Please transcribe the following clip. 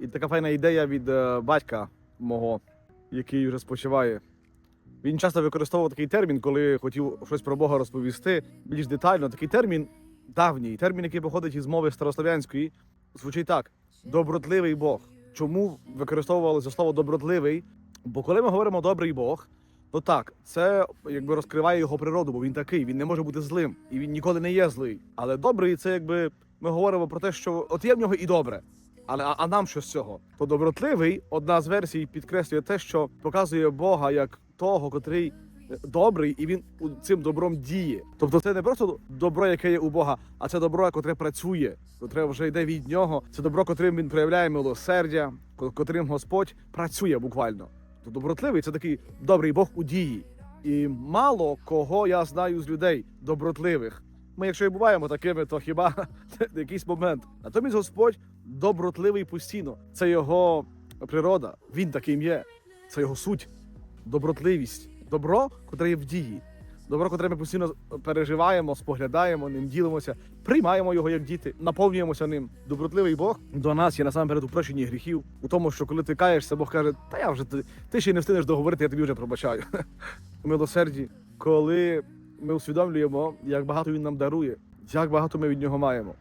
І така файна ідея від е, батька мого, який вже спочиває. Він часто використовував такий термін, коли хотів щось про Бога розповісти більш детально. Такий термін давній, термін, який походить із мови старослов'янської, звучить так: добротливий Бог. Чому використовували це слово добротливий? Бо коли ми говоримо добрий Бог, то так, це якби розкриває його природу, бо він такий, він не може бути злим, і він ніколи не є злий. Але добрий це якби ми говоримо про те, що от є в нього і добре. Але а, а нам що з цього? То добротливий, одна з версій підкреслює те, що показує Бога як того, котрий е, добрий, і він цим добром діє. Тобто, це не просто добро, яке є у Бога, а це добро, котре працює, котре вже йде від нього. Це добро, котрим він проявляє милосердя, котрим Господь працює буквально. То добротливий це такий добрий Бог у дії. І мало кого я знаю з людей добротливих. Ми, якщо і буваємо такими, то хіба якийсь момент. Натомість Господь добротливий постійно. Це його природа. Він таким є. Це його суть, добротливість, добро, котре є в дії. Добро, котре ми постійно переживаємо, споглядаємо, ним ділимося, приймаємо його як діти, наповнюємося ним. Добротливий Бог до нас є насамперед у прощенні гріхів, у тому, що коли ти каєшся, Бог каже, та я вже ти, ти ще не встигнеш договорити, я тобі вже пробачаю. Милосерді, коли ми усвідомлюємо, як багато він нам дарує, як багато ми від нього маємо.